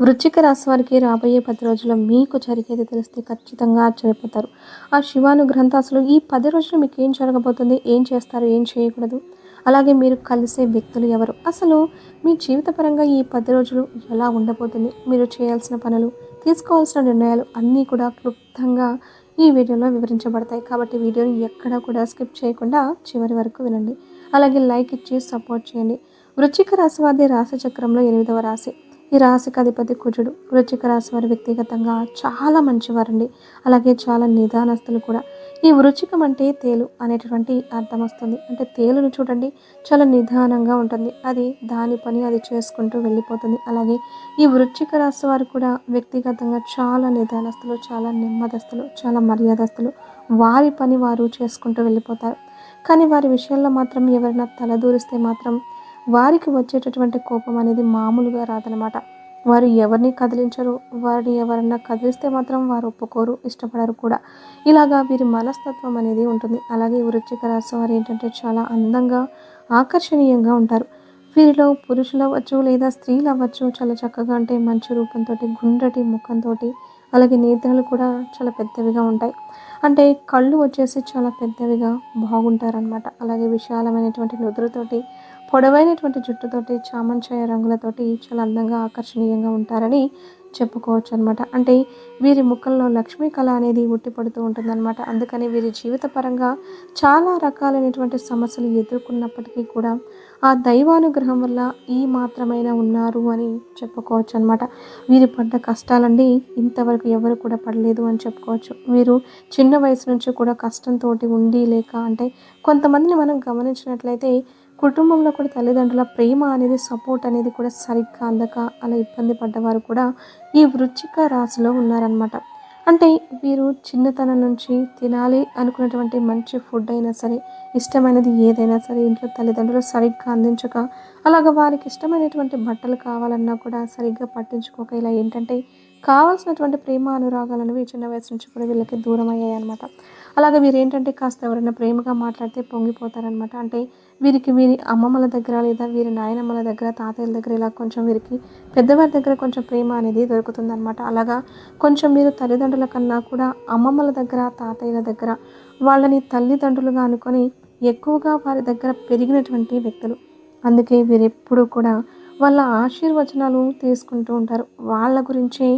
వృశ్చిక రాశి వారికి రాబోయే పది రోజుల్లో మీకు జరిగేది తెలిస్తే ఖచ్చితంగా ఆశ్చర్యపోతారు. ఆ శివానుగ్రహంతో అసలు ఈ పది రోజులు మీకు ఏం జరగబోతుంది? ఏం చేస్తారు? ఏం చేయకూడదు? అలాగే మీరు కలిసే వ్యక్తులు ఎవరు? అసలు మీ జీవితపరంగా ఈ పది రోజులు ఎలా ఉండబోతుంది? మీరు చేయాల్సిన పనులు తీసుకోవాల్సిన నిర్ణయాలు అన్నీ కూడా క్లుప్తంగా ఈ వీడియోలో వివరించబడతాయి. కాబట్టి వీడియోని ఎక్కడ కూడా స్కిప్ చేయకుండా చివరి వరకు వినండి. అలాగే లైక్ ఇచ్చి సపోర్ట్ చేయండి. వృశ్చిక రాశి వారి రాశి చక్రంలో ఎనిమిదవ రాశి. ఈ రాశికి అధిపతి కుజుడు వృచ్చిక రాశి వారు వ్యక్తిగతంగా చాలా మంచివారండి. అలాగే చాలా నిదానస్తులు కూడా. ఈ వృచ్చికం అంటే తేలు అనేటటువంటి అర్థం వస్తుంది. అంటే తేలును చూడండి చాలా నిదానంగా ఉంటుంది. అది దాని పని అది చేసుకుంటూ వెళ్ళిపోతుంది. అలాగే ఈ వృచ్చిక రాశి వారు కూడా వ్యక్తిగతంగా చాలా నిదానస్తులు చాలా నెమ్మదస్తులు చాలా మర్యాదస్తులు. వారి పని వారు చేసుకుంటూ వెళ్ళిపోతారు. కానీ వారి విషయంలో మాత్రం ఎవరైనా తలదూరిస్తే మాత్రం వారికి వచ్చేటటువంటి కోపం అనేది మామూలుగా రాదనమాట వారు ఎవరిని కదిలించరు వారిని ఎవరన్నా కదిలిస్తే మాత్రం వారు ఒప్పుకోరు ఇష్టపడరు కూడా. ఇలాగా వీరి మనస్తత్వం అనేది ఉంటుంది. అలాగే వృచ్చిక రాశి వారు ఏంటంటే చాలా అందంగా ఆకర్షణీయంగా ఉంటారు. వీరిలో పురుషులు అవ్వచ్చు లేదా స్త్రీలు అవ్వచ్చు చాలా చక్కగా అంటే మంచి రూపంతో గుండ్రటి ముఖంతో అలాగే నేత్రాలు కూడా చాలా పెద్దవిగా ఉంటాయి. అంటే కళ్ళు వచ్చేసి చాలా పెద్దవిగా బాగుంటారనమాట అలాగే విశాలమైనటువంటి నుదురుతోటి పొడవైనటువంటి జుట్టుతోటి చామంచాయ రంగులతోటి చాలా అందంగా ఆకర్షణీయంగా ఉంటారని చెప్పుకోవచ్చు అనమాట అంటే వీరి ముఖంలో లక్ష్మీ కళ అనేది ఉట్టిపడుతూ ఉంటుందన్నమాట. అందుకని వీరి జీవిత పరంగా చాలా రకాలైనటువంటి సమస్యలు ఎదుర్కొన్నప్పటికీ కూడా ఆ దైవానుగ్రహం వల్ల ఈ మాత్రమైనా ఉన్నారు అని చెప్పుకోవచ్చు అనమాట వీరి పడ్డ కష్టాలండి ఇంతవరకు ఎవరు కూడా పడలేదు అని చెప్పుకోవచ్చు. వీరు చిన్న వయసు నుంచి కూడా కష్టంతో ఉండి లేక అంటే కొంతమందిని మనం గమనించినట్లయితే కుటుంబంలో కూడా తల్లిదండ్రుల ప్రేమ అనేది సపోర్ట్ అనేది కూడా సరిగ్గా అందక అలా ఇబ్బంది పడ్డవారు కూడా ఈ వృచ్చిక రాశిలో ఉన్నారనమాట అంటే వీరు చిన్నతనం నుంచి తినాలి అనుకున్నటువంటి మంచి ఫుడ్ అయినా సరే ఇష్టమైనది ఏదైనా సరే ఇంట్లో తల్లిదండ్రులు సరిగ్గా అందించక అలాగ వారికి ఇష్టమైనటువంటి బట్టలు కావాలన్నా కూడా సరిగ్గా పట్టించుకోక ఇలా ఏంటంటే కావాల్సినటువంటి ప్రేమ అనురాగాలు అనేవి చిన్న వయసు నుంచి కూడా వీళ్ళకి దూరం అయ్యాయి అనమాట అలాగే వీరు ఏంటంటే కాస్త ఎవరైనా ప్రేమగా మాట్లాడితే పొంగిపోతారనమాట అంటే వీరికి వీరి అమ్మమ్మల దగ్గర లేదా వీరి నాయనమ్మల దగ్గర తాతయ్యల దగ్గర ఇలా కొంచెం వీరికి పెద్దవారి దగ్గర కొంచెం ప్రేమ అనేది దొరుకుతుందనమాట అలాగా కొంచెం మీరు తల్లిదండ్రుల కన్నా కూడా అమ్మమ్మల దగ్గర తాతయ్యల దగ్గర వాళ్ళని తల్లిదండ్రులుగా అనుకొని ఎక్కువగా వారి దగ్గర పెరిగినటువంటి వ్యక్తులు. అందుకే వీరెప్పుడూ కూడా వాళ్ళ ఆశీర్వచనాలు తీసుకుంటూ ఉంటారు. వాళ్ళ గురించి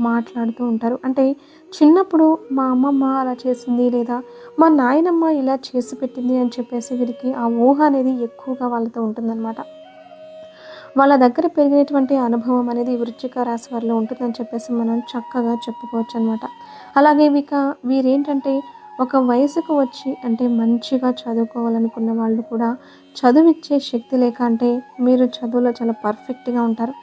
మాట్లాడుతూ ఉంటారు. అంటే చిన్నప్పుడు మా అమ్మమ్మ అలా చేసింది లేదా మా నాయనమ్మ ఇలా చేసి పెట్టింది అని చెప్పేసి వీరికి ఆ ఊహ అనేది ఎక్కువగా వాళ్ళతో ఉంటుందన్నమాట. వాళ్ళ దగ్గర పెరిగినటువంటి అనుభవం అనేది వృచ్చిక రాశి వారిలో ఉంటుందని చెప్పేసి మనం చక్కగా చెప్పుకోవచ్చు అనమాట అలాగే ఇక వీరేంటంటే ఒక వయసుకు వచ్చి అంటే మంచిగా చదువుకోవాలనుకున్న వాళ్ళు కూడా చదువిచ్చే శక్తి లేక అంటే మీరు చదువులో చాలా పర్ఫెక్ట్గా ఉంటారు.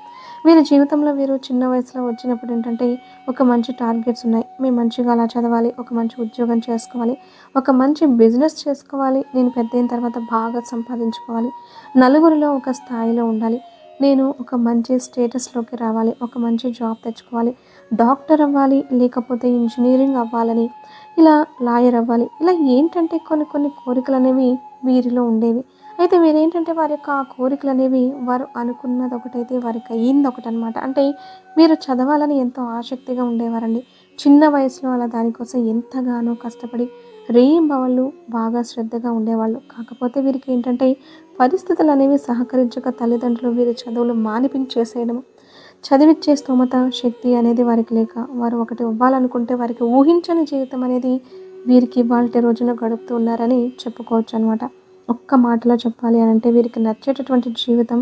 వీరి జీవితంలో వీరు చిన్న వయసులో వచ్చినప్పుడు ఏంటంటే ఒక మంచి టార్గెట్స్ ఉన్నాయి. మేము మంచిగా అలా చదవాలి ఒక మంచి ఉద్యోగం చేసుకోవాలి ఒక మంచి బిజినెస్ చేసుకోవాలి నేను పెద్ద అయిన తర్వాత బాగా సంపాదించుకోవాలి నలుగురిలో ఒక స్థాయిలో ఉండాలి నేను ఒక మంచి స్టేటస్లోకి రావాలి ఒక మంచి జాబ్ తెచ్చుకోవాలి డాక్టర్ అవ్వాలి లేకపోతే ఇంజనీరింగ్ అవ్వాలని ఇలా లాయర్ అవ్వాలి ఇలా ఏంటంటే కొన్ని కొన్ని కోరికలు అనేవి వీరిలో ఉండేవి. అయితే మీరేంటంటే వారి యొక్క ఆ కోరికలు అనేవి వారు అనుకున్నది ఒకటైతే వారికి అయ్యింది ఒకటి అనమాట అంటే మీరు చదవాలని ఎంతో ఆసక్తిగా ఉండేవారండి. చిన్న వయసులో అలా దానికోసం ఎంతగానో కష్టపడి రేయింబవళ్ళు బాగా శ్రద్ధగా ఉండేవాళ్ళు. కాకపోతే వీరికి ఏంటంటే పరిస్థితులు అనేవి సహకరించక తల్లిదండ్రులు వీరి చదువులు మానిపించేసేయడం చదివిచ్చే స్తోమత శక్తి అనేది వారికి లేక వారు ఒకటి ఇవ్వాలనుకుంటే వారికి ఊహించని జీవితం అనేది వీరికి ఇవాళ రోజున గడుపుతూ ఉన్నారని చెప్పుకోవచ్చు అనమాట ఒక్క మాటలో చెప్పాలి అని అంటే వీరికి నచ్చేటటువంటి జీవితం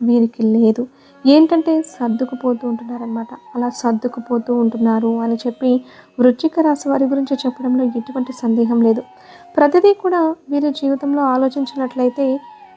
వీరికి లేదు. ఏంటంటే సర్దుకుపోతూ ఉంటున్నారనమాట అలా సర్దుకుపోతూ ఉంటున్నారు అని చెప్పి వృచ్చిక రాశి వారి గురించి చెప్పడంలో ఎటువంటి సందేహం లేదు. ప్రతిదీ కూడా వీరి జీవితంలో ఆలోచించినట్లయితే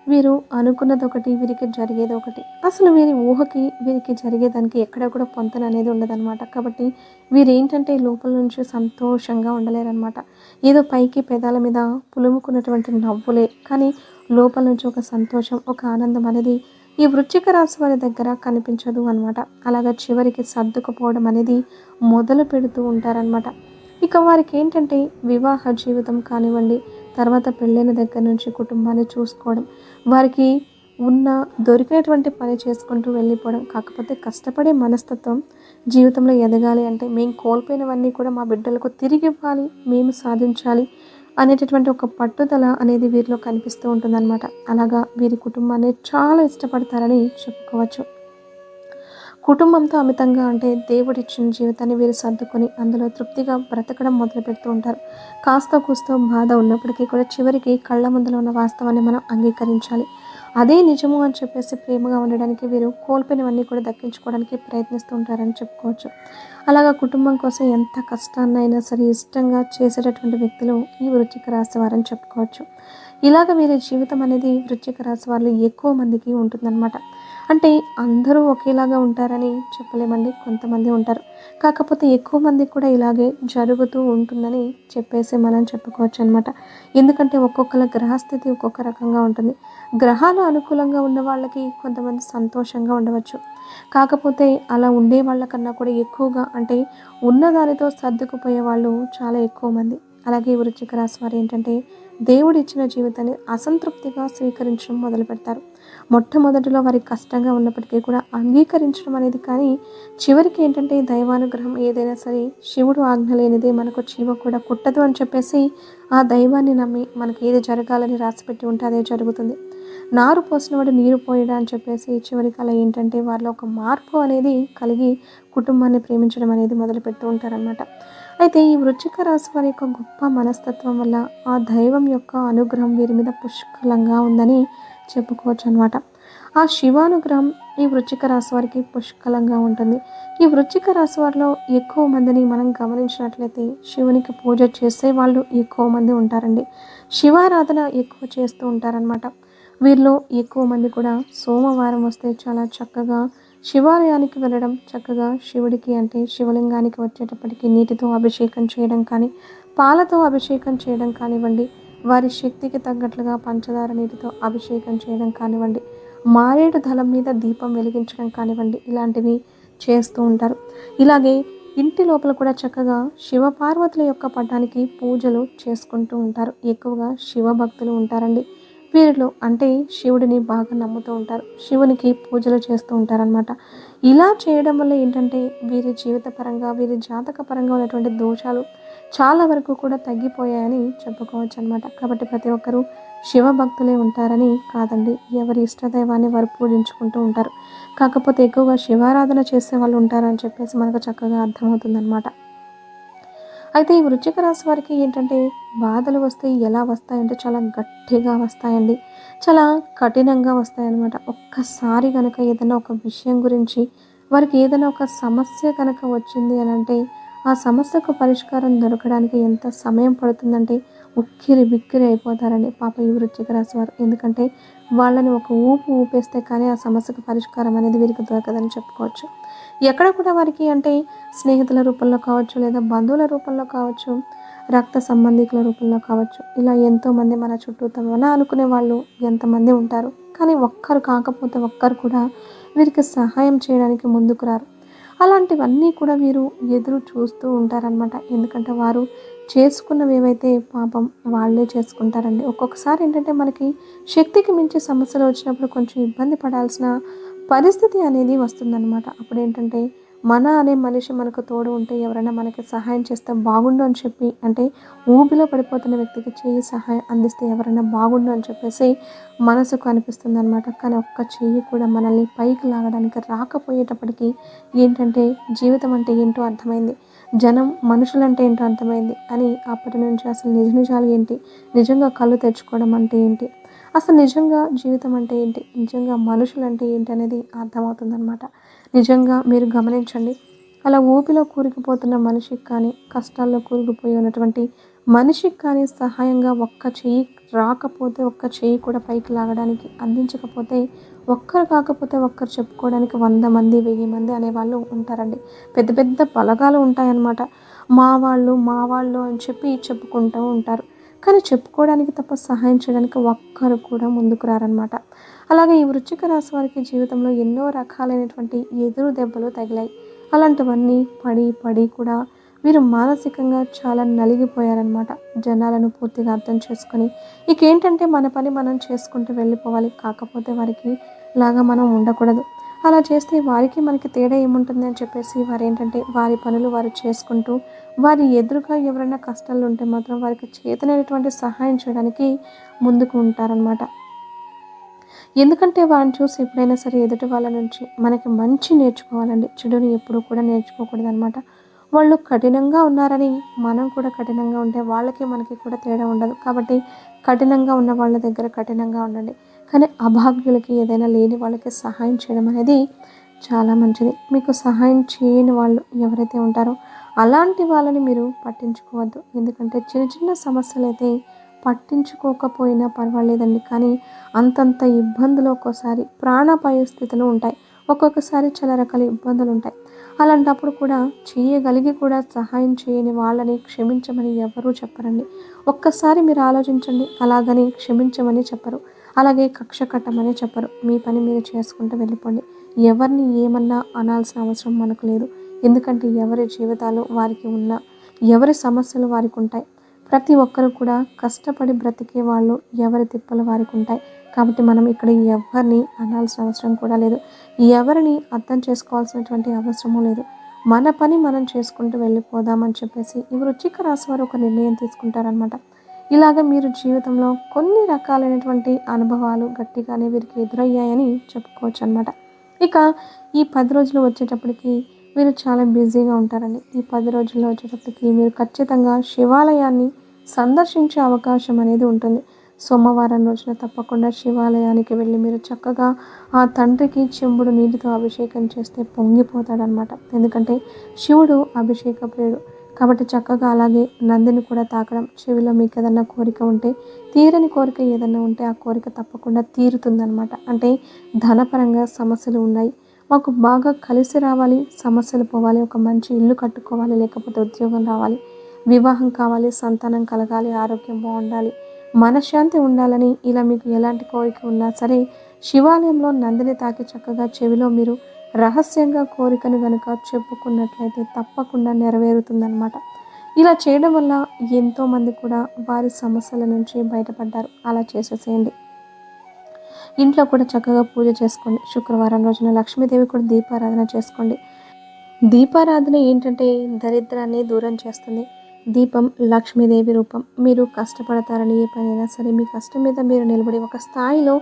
వీరు అనుకున్నది ఒకటి వీరికి జరిగేది ఒకటి అసలు వీరి ఊహకి వీరికి జరిగేదానికి ఎక్కడ కూడా పొంతన అనేది ఉండదన్నమాట. కాబట్టి వీరు ఏంటంటే లోపల నుంచి సంతోషంగా ఉండలేరనమాట ఏదో పైకి పెదాల మీద పులుముకున్నటువంటి నవ్వులే. కానీ లోపల నుంచి ఒక సంతోషం ఒక ఆనందం అనేది ఈ వృచ్చిక రాశి వారి దగ్గర కనిపించదు అనమాట అలాగా చివరికి సర్దుకుపోవడం అనేది మొదలు పెడుతూ ఉంటారనమాట ఇక వారికి ఏంటంటే వివాహ జీవితం కానివ్వండి తర్వాత పెళ్ళైన దగ్గర నుంచి కుటుంబాన్ని చూసుకోవడం వారికి ఉన్న దొరికినటువంటి పని చేసుకుంటూ వెళ్ళిపోవడం కాకపోతే కష్టపడే మనస్తత్వం జీవితంలో ఎదగాలి అంటే మేము కోల్పోయినవన్నీ కూడా మా బిడ్డలకు తిరిగి ఇవ్వాలి మేము సాధించాలి అనేటటువంటి ఒక పట్టుదల అనేది వీరిలో కనిపిస్తూ ఉంటుందన్నమాట. అలాగా వీరి కుటుంబాన్ని చాలా ఇష్టపడతారని చెప్పుకోవచ్చు. కుటుంబంతో అమితంగా అంటే దేవుడిచ్చిన జీవితాన్ని వీరు సర్దుకొని అందులో తృప్తిగా బ్రతకడం మొదలు పెడుతూ ఉంటారు. కాస్త కూస్తో బాధ ఉన్నప్పటికీ కూడా చివరికి కళ్ళ ముందులో ఉన్న వాస్తవాన్ని మనం అంగీకరించాలి. అదే నిజము అని చెప్పేసి ప్రేమగా ఉండడానికి వీరు కోల్పోయినవన్నీ కూడా దక్కించుకోవడానికి ప్రయత్నిస్తూ ఉంటారని చెప్పుకోవచ్చు. అలాగా కుటుంబం కోసం ఎంత కష్టాన్నైనా సరే ఇష్టంగా చేసేటటువంటి వ్యక్తులు ఈ వృచ్చిక రాశి వారని చెప్పుకోవచ్చు. ఇలాగ వీరి జీవితం అనేది వృచ్చిక రాశి ఎక్కువ మందికి ఉంటుందన్నమాట. అంటే అందరూ ఒకేలాగా ఉంటారని చెప్పలేమండి. కొంతమంది ఉంటారు. కాకపోతే ఎక్కువ మంది కూడా ఇలాగే జరుగుతూ ఉంటుందని చెప్పేసి మనం చెప్పుకోవచ్చు అనమాట ఎందుకంటే ఒక్కొక్కరి గ్రహస్థితి ఒక్కొక్క రకంగా ఉంటుంది. గ్రహాలు అనుకూలంగా ఉన్న వాళ్ళకి కొంతమంది సంతోషంగా ఉండవచ్చు. కాకపోతే అలా ఉండే వాళ్ళకన్నా కూడా ఎక్కువగా అంటే ఉన్నదానితో సర్దుకుపోయే వాళ్ళు చాలా ఎక్కువ మంది. అలాగే వృచ్చిక రాశి వారు ఏంటంటే దేవుడిచ్చిన జీవితాన్ని అసంతృప్తిగా స్వీకరించడం మొదలు పెడతారు మొట్టమొదటిలో వారికి కష్టంగా ఉన్నప్పటికీ కూడా అంగీకరించడం అనేది కానీ చివరికి ఏంటంటే దైవానుగ్రహం ఏదైనా సరే శివుడు ఆజ్ఞ లేనిదే మనకు జీవ కూడా కుట్టదు అని చెప్పేసి ఆ దైవాన్ని నమ్మి మనకి ఏది జరగాలని రాసిపెట్టి ఉంటే అదే జరుగుతుంది. నారు పోసినవాడు నీరు పోయడా అని చెప్పేసి చివరికి అలా ఏంటంటే వారిలో ఒక మార్పు అనేది కలిగి కుటుంబాన్ని ప్రేమించడం అనేది మొదలు పెడుతూ ఉంటారనమాట అయితే ఈ వృచ్చిక రాశి వారి యొక్క గొప్ప మనస్తత్వం వల్ల ఆ దైవం యొక్క అనుగ్రహం వీరి మీద పుష్కలంగా ఉందని చెప్పుకోవచ్చు అనమాట ఆ శివానుగ్రహం ఈ వృచ్చిక రాశి వారికి పుష్కలంగా ఉంటుంది. ఈ వృచ్చిక రాశి వారిలో ఎక్కువ మందిని మనం గమనించినట్లయితే శివునికి పూజ చేసే వాళ్ళు ఎక్కువ మంది ఉంటారండి. శివారాధన ఎక్కువ చేస్తూ ఉంటారనమాట వీరిలో ఎక్కువ మంది కూడా సోమవారం వస్తే చాలా చక్కగా శివాలయానికి వెళ్ళడం చక్కగా శివుడికి అంటే శివలింగానికి వచ్చేటప్పటికి నీటితో అభిషేకం చేయడం కానీ పాలతో అభిషేకం చేయడం కానివ్వండి వారి శక్తికి తగ్గట్లుగా పంచదార నీటితో అభిషేకం చేయడం కానివ్వండి మారేడు దళం మీద దీపం వెలిగించడం కానివ్వండి ఇలాంటివి చేస్తూ ఉంటారు. ఇలాగే ఇంటి లోపల కూడా చక్కగా శివపార్వతుల యొక్క పటానికి పూజలు చేసుకుంటూ ఉంటారు. ఎక్కువగా శివ భక్తులు ఉంటారండి. వీరిలో అంటే శివుడిని బాగా నమ్ముతూ ఉంటారు. శివునికి పూజలు చేస్తూ ఉంటారనమాట ఇలా చేయడం వల్ల ఏంటంటే వీరి జీవిత పరంగా వీరి జాతక పరంగా ఉన్నటువంటి దోషాలు చాలా వరకు కూడా తగ్గిపోయాయని చెప్పుకోవచ్చు అనమాట కాబట్టి ప్రతి ఒక్కరూ శివ భక్తులే ఉంటారని కాదండి. ఎవరి ఇష్టదైవాన్ని వారు పూజించుకుంటూ ఉంటారు. కాకపోతే ఎక్కువగా శివారాధన చేసే వాళ్ళు ఉంటారని చెప్పేసి మనకు చక్కగా అర్థమవుతుందన్నమాట. అయితే ఈ వృచ్చిక రాశి వారికి ఏంటంటే బాధలు వస్తే ఎలా వస్తాయంటే చాలా గట్టిగా వస్తాయండి. చాలా కఠినంగా వస్తాయన్నమాట. ఒక్కసారి కనుక ఏదైనా ఒక విషయం గురించి వారికి ఏదైనా ఒక సమస్య కనుక వచ్చింది అని అంటే ఆ సమస్యకు పరిష్కారం దొరకడానికి ఎంత సమయం పడుతుందంటే ఉక్కిరి బిక్కిరి అయిపోతారండి పాప ఈ వృత్తికి రాశి వారు. ఎందుకంటే వాళ్ళని ఒక ఊపు ఊపేస్తే కానీ ఆ సమస్యకు పరిష్కారం అనేది వీరికి దొరకదని చెప్పుకోవచ్చు. ఎక్కడ కూడా వారికి అంటే స్నేహితుల రూపంలో కావచ్చు లేదా బంధువుల రూపంలో కావచ్చు రక్త సంబంధికుల రూపంలో కావచ్చు. ఇలా ఎంతోమంది మన చుట్టూ తమన అనుకునే వాళ్ళు ఎంతమంది ఉంటారు. కానీ ఒక్కరు కాకపోతే ఒక్కరు కూడా వీరికి సహాయం చేయడానికి ముందుకు రారు. అలాంటివన్నీ కూడా వీరు ఎదురు చూస్తూ ఉంటారనమాట ఎందుకంటే వారు చేసుకున్నవి ఏవైతే పాపం వాళ్ళే చేసుకుంటారండి. ఒక్కొక్కసారి ఏంటంటే మనకి శక్తికి మించి సమస్యలు వచ్చినప్పుడు కొంచెం ఇబ్బంది పడాల్సిన పరిస్థితి అనేది వస్తుందన్నమాట. అప్పుడు ఏంటంటే మన అనే మనిషి మనకు తోడు ఉంటే ఎవరైనా మనకి సహాయం చేస్తే బాగుండు అని చెప్పి అంటే ఊబిలో పడిపోతున్న వ్యక్తికి చేయి సహాయం అందిస్తే ఎవరైనా బాగుండు అని చెప్పేసి మనసుకు అనిపిస్తుంది అనమాట కానీ ఒక్క చెయ్యి కూడా మనల్ని పైకి లాగడానికి రాకపోయేటప్పటికీ ఏంటంటే జీవితం అంటే ఏంటో అర్థమైంది. జనం మనుషులంటే ఏంటో అర్థమైంది. అని అప్పటి నుంచి అసలు నిజ నిజాలు ఏంటి? నిజంగా కళ్ళు తెచ్చుకోవడం అంటే ఏంటి? అసలు నిజంగా జీవితం అంటే ఏంటి? నిజంగా మనుషులు అంటే ఏంటి అనేది అర్థమవుతుందన్నమాట. నిజంగా మీరు గమనించండి. అలా ఊపిలో కూరుకుపోతున్న మనిషికి కానీ కష్టాల్లో కూరుకుపోయి ఉన్నటువంటి మనిషికి కానీ సహాయంగా ఒక్క చెయ్యి రాకపోతే ఒక్క చెయ్యి కూడా పైకి లాగడానికి అందించకపోతే ఒక్కరు కాకపోతే ఒక్కరు చెప్పుకోవడానికి వంద మంది వెయ్యి మంది అనేవాళ్ళు ఉంటారండి. పెద్ద పెద్ద బలగాలు ఉంటాయన్నమాట. మా వాళ్ళు మా వాళ్ళు అని చెప్పి చెప్పుకుంటూ ఉంటారు. కానీ చెప్పుకోవడానికి తప్ప సహాయం చేయడానికి ఒక్కరు కూడా ముందుకు రారనమాట అలాగే ఈ వృచ్చిక రాశి వారికి జీవితంలో ఎన్నో రకాలైనటువంటి ఎదురు దెబ్బలు తగిలాయి. అలాంటివన్నీ పడి పడి కూడా వీరు మానసికంగా చాలా నలిగిపోయారనమాట జనాలను పూర్తిగా అర్థం చేసుకొని. ఇక ఏంటంటే మన పని మనం చేసుకుంటూ వెళ్ళిపోవాలి. కాకపోతే వారికి లాగా మనం ఉండకూడదు. అలా చేస్తే వారికి మనకి తేడా ఏముంటుంది అని చెప్పేసి వారు ఏంటంటే వారి పనులు వారు చేసుకుంటూ వారి ఎదురుగా ఎవరైనా కష్టాలు ఉంటే మాత్రం వారికి చేతనైనటువంటి సహాయం చేయడానికి ముందుకు ఉంటారనమాట ఎందుకంటే వారిని చూసి ఎప్పుడైనా సరే ఎదుటి వాళ్ళ నుంచి మనకి మంచి నేర్చుకోవాలండి. చెడుని ఎప్పుడూ కూడా నేర్చుకోకూడదు అనమాట వాళ్ళు కఠినంగా ఉన్నారని మనం కూడా కఠినంగా ఉంటే వాళ్ళకి మనకి కూడా తేడా ఉండదు. కాబట్టి కఠినంగా ఉన్న వాళ్ళ దగ్గర కఠినంగా ఉండండి. కానీ అభాగ్యులకి ఏదైనా లేని వాళ్ళకి సహాయం చేయడం అనేది చాలా మంచిది. మీకు సహాయం చేయని వాళ్ళు ఎవరైతే ఉంటారో అలాంటి వాళ్ళని మీరు పట్టించుకోవద్దు. ఎందుకంటే చిన్న చిన్న సమస్యలు అయితే పట్టించుకోకపోయినా పర్వాలేదండి. కానీ అంతంత ఇబ్బందులు ఒక్కోసారి ప్రాణాపాయ స్థితులు ఉంటాయి. ఒక్కొక్కసారి చాలా రకాల ఇబ్బందులు ఉంటాయి. అలాంటప్పుడు కూడా చేయగలిగి కూడా సహాయం చేయని వాళ్ళని క్షమించమని ఎవరూ చెప్పరండి. ఒక్కసారి మీరు ఆలోచించండి అలాగని క్షమించమని చెప్పరు. అలాగే కక్ష కట్టమని చెప్పరు. మీ పని మీరు చేసుకుంటూ వెళ్ళిపోండి. ఎవరిని ఏమన్నా అనాల్సిన అవసరం మనకు లేదు. ఎందుకంటే ఎవరి జీవితాలు వారికి ఉన్న ఎవరి సమస్యలు వారికి ఉంటాయి ప్రతి ఒక్కరు కూడా కష్టపడి బ్రతికే వాళ్ళు ఎవరి తిప్పలు వారికి ఉంటాయి. కాబట్టి మనం ఇక్కడ ఎవరిని అనాల్సిన అవసరం కూడా లేదు. ఎవరిని అర్థం చేసుకోవాల్సినటువంటి అవసరము లేదు. మన పని మనం చేసుకుంటూ వెళ్ళిపోదామని చెప్పేసి ఈ వృచ్చిక రాశి వారు ఒక నిర్ణయం తీసుకుంటారనమాట ఇలాగ మీరు జీవితంలో కొన్ని రకాలైనటువంటి అనుభవాలు గట్టిగానే వీరికి ఎదురయ్యాయని చెప్పుకోవచ్చు అనమాట ఇక ఈ పది రోజులు వచ్చేటప్పటికి మీరు చాలా బిజీగా ఉంటారండి. ఈ పది రోజుల్లో వచ్చేటప్పటికి మీరు ఖచ్చితంగా శివాలయాన్ని సందర్శించే అవకాశం అనేది ఉంటుంది. సోమవారం రోజున తప్పకుండా శివాలయానికి వెళ్ళి మీరు చక్కగా ఆ తండ్రికి చెంబుడు నీటితో అభిషేకం చేస్తే పొంగిపోతాడనమాట. ఎందుకంటే శివుడు అభిషేక ప్రియుడు. కాబట్టి చక్కగా అలాగే నందిని కూడా తాకడం చెవిలో మీకు ఏదన్నా కోరిక ఉంటే తీరని కోరిక ఏదన్నా ఉంటే ఆ కోరిక తప్పకుండా తీరుతుందనమాట. అంటే ధనపరంగా సమస్యలు ఉన్నాయి. మాకు బాగా కలిసి రావాలి సమస్యలు పోవాలి ఒక మంచి ఇల్లు కట్టుకోవాలి లేకపోతే ఉద్యోగం రావాలి. వివాహం కావాలి సంతానం కలగాలి ఆరోగ్యం బాగుండాలి మనశ్శాంతి ఉండాలని ఇలా మీకు ఎలాంటి కోరిక ఉన్నా సరే శివాలయంలో నందిని తాకి చక్కగా చెవిలో మీరు రహస్యంగా కోరికను కనుక చెప్పుకున్నట్లయితే తప్పకుండా నెరవేరుతుందన్నమాట. ఇలా చేయడం వల్ల ఎంతోమంది కూడా వారి సమస్యల నుంచి బయటపడ్డారు. అలా చేసేసేయండి. ఇంట్లో కూడా చక్కగా పూజ చేసుకోండి. శుక్రవారం రోజున లక్ష్మీదేవి కూడా దీపారాధన చేసుకోండి. దీపారాధన ఏంటంటే దరిద్రాన్ని దూరం చేస్తుంది. దీపం లక్ష్మీదేవి రూపం. మీరు కష్టపడతారని ఏ పనైనా సరే మీ కష్టం మీద మీరు నిలబడి ఒక స్థాయిలో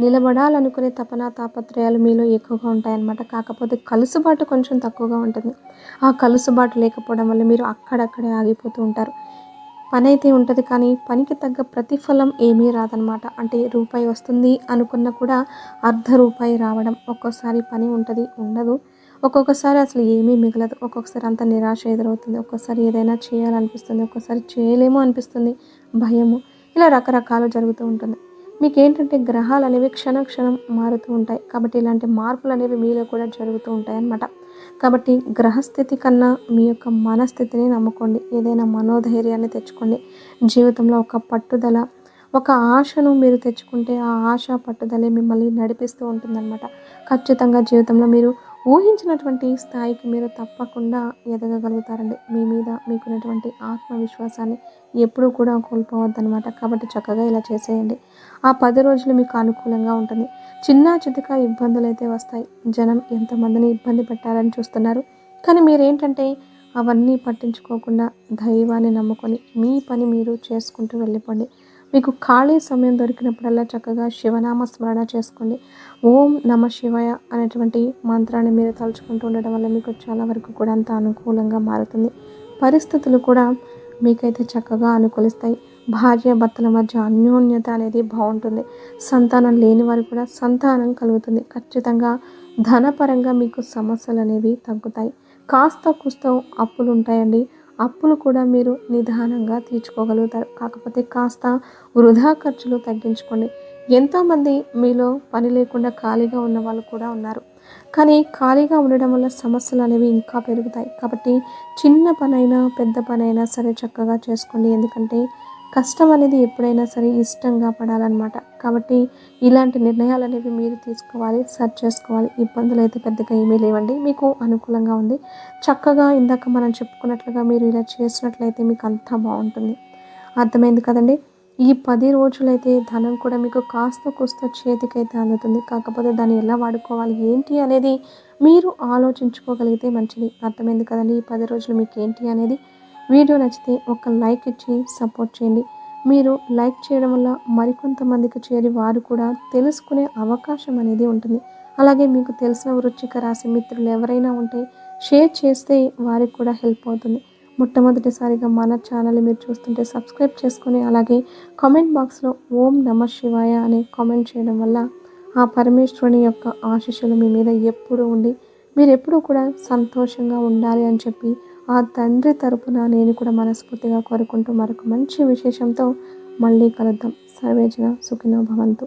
నిలబడాలనుకునే తపన తాపత్రయాలు మీలో ఎక్కువగా ఉంటాయన్నమాట. కాకపోతే కలుసుబాటు కొంచెం తక్కువగా ఉంటుంది. ఆ కలుసుబాటు లేకపోవడం వల్ల మీరు అక్కడక్కడే ఆగిపోతూ ఉంటారు. పని అయితే ఉంటుంది కానీ పనికి తగ్గ ప్రతిఫలం ఏమీ రాదనమాట అంటే రూపాయి వస్తుంది అనుకున్న కూడా అర్ధ రూపాయి రావడం. ఒక్కోసారి పని ఉంటుంది ఉండదు. ఒక్కొక్కసారి అసలు ఏమీ మిగలదు. ఒక్కొక్కసారి అంత నిరాశ ఎదురవుతుంది. ఒక్కొక్కసారి ఏదైనా చేయాలనిపిస్తుంది. ఒక్కొక్కసారి చేయలేమో అనిపిస్తుంది. భయము. ఇలా రకరకాలు జరుగుతూ ఉంటుంది. మీకు ఏంటంటే గ్రహాలు అనేవి క్షణ క్షణం మారుతూ ఉంటాయి. కాబట్టి ఇలాంటి మార్పులు అనేవి మీలో కూడా జరుగుతూ ఉంటాయి అన్నమాట కాబట్టి గ్రహస్థితి కన్నా మీ యొక్క మనస్థితిని నమ్ముకోండి. ఏదైనా మనోధైర్యాన్ని తెచ్చుకోండి. జీవితంలో ఒక పట్టుదల ఒక ఆశను మీరు తెచ్చుకుంటే ఆ ఆశ పట్టుదలే మిమ్మల్ని నడిపిస్తూ ఉంటుందన్నమాట. ఖచ్చితంగా జీవితంలో మీరు ఊహించినటువంటి స్థాయికి మీరు తప్పకుండా ఎదగగలుగుతారండి. మీ మీద మీకున్నటువంటి ఆత్మవిశ్వాసాన్ని ఎప్పుడూ కూడా కోల్పోవద్దనమాట కాబట్టి చక్కగా ఇలా చేసేయండి. ఆ పది రోజులు మీకు అనుకూలంగా ఉంటుంది. చిన్న చితక ఇబ్బందులు అయితే వస్తాయి. జనం ఎంతమందిని ఇబ్బంది పెట్టాలని చూస్తున్నారు. కానీ మీరేంటంటే అవన్నీ పట్టించుకోకుండా దైవాన్ని నమ్ముకొని మీ పని మీరు చేసుకుంటూ వెళ్ళిపోండి. మీకు ఖాళీ సమయం దొరికినప్పుడల్లా చక్కగా శివనామ స్మరణ చేసుకోండి. ఓం నమ శివయ అనేటువంటి మంత్రాన్ని మీరు తలుచుకుంటూ ఉండడం వల్ల మీకు చాలా వరకు కూడా అంత అనుకూలంగా మారుతుంది. పరిస్థితులు కూడా మీకైతే చక్కగా అనుకూలిస్తాయి. భార్య భర్తల మధ్య అన్యోన్యత అనేది బాగుంటుంది. సంతానం లేని వారు కూడా సంతానం కలుగుతుంది. ఖచ్చితంగా ధనపరంగా మీకు సమస్యలు అనేవి తగ్గుతాయి. కాస్త కుస్త అప్పులు ఉంటాయండి. అప్పులు కూడా మీరు నిదానంగా తీర్చుకోగలుగుతారు. కాకపోతే కాస్త వృధా ఖర్చులు తగ్గించుకోండి. ఎంతోమంది మీలో పని లేకుండా ఖాళీగా ఉన్న వాళ్ళు కూడా ఉన్నారు. కానీ ఖాళీగా ఉండడం వల్ల సమస్యలు అనేవి ఇంకా పెరుగుతాయి. కాబట్టి చిన్న పనైనా పెద్ద పనైనా సరే చక్కగా చేసుకోండి. ఎందుకంటే కష్టం అనేది ఎప్పుడైనా సరే ఇష్టంగా పడాలన్నమాట. కాబట్టి ఇలాంటి నిర్ణయాలు అనేవి మీరు తీసుకోవాలి సర్చ్ చేసుకోవాలి. ఇబ్బందులు అయితే పెద్దగా ఏమీ లేవండి. మీకు అనుకూలంగా ఉంది. చక్కగా ఇందాక మనం చెప్పుకున్నట్లుగా మీరు ఇలా చేసినట్లయితే మీకు అంతా బాగుంటుంది. అర్థమైంది కదండి? ఈ పది రోజులైతే ధనం కూడా మీకు కాస్త కూస్త చేతికైతే అందుతుంది. కాకపోతే దాన్ని ఎలా వాడుకోవాలి ఏంటి అనేది మీరు ఆలోచించుకోగలిగితే మంచిది. అర్థమైంది కదండి? ఈ పది రోజులు మీకు ఏంటి అనేది వీడియో నచ్చితే ఒక లైక్ ఇచ్చి సపోర్ట్ చేయండి. మీరు లైక్ చేయడం వల్ల మరికొంతమందికి చేరి వారు కూడా తెలుసుకునే అవకాశం అనేది ఉంటుంది. అలాగే మీకు తెలిసిన వృచ్చిక రాశి మిత్రులు ఎవరైనా ఉంటే షేర్ చేస్తే వారికి కూడా హెల్ప్ అవుతుంది. మొట్టమొదటిసారిగా మన ఛానల్ మీరు చూస్తుంటే సబ్స్క్రైబ్ చేసుకుని అలాగే కామెంట్ బాక్స్లో ఓం నమ శివాయ అని కామెంట్ చేయడం వల్ల ఆ పరమేశ్వరుని యొక్క ఆశీస్సులు మీ మీద ఎప్పుడూ ఉండి మీరు ఎప్పుడూ కూడా సంతోషంగా ఉండాలి అని చెప్పి ఆ తండ్రి తరపున నేను కూడా మనస్ఫూర్తిగా కోరుకుంటూ మరొక మంచి విశేషంతో మళ్ళీ కలుద్దాం. సర్వేజన సుఖినో భవంతు.